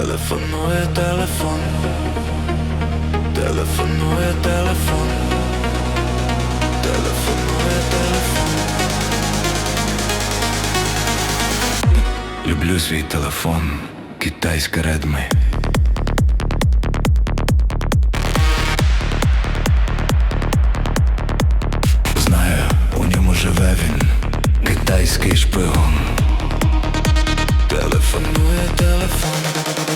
Телефонує телефон, телефонує телефон, телефонує телефон. Люблю свій телефон, китайська редми. Знаю, у ньому живе він, китайський шпигун. Телефонує телефон.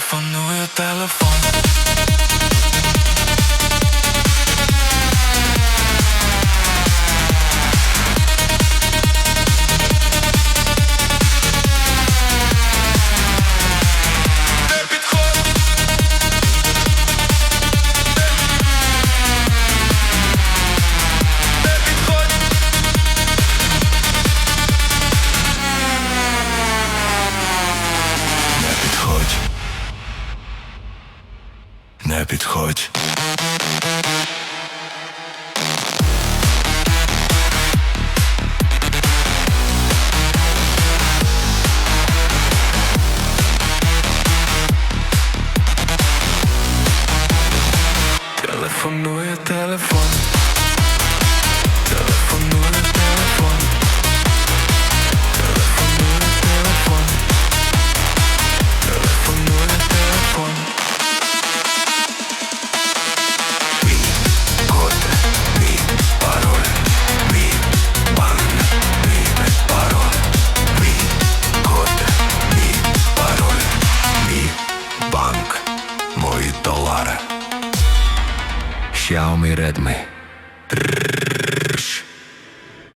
телефоную телефон. не телефон. твої долари. Xiaomi Redmi.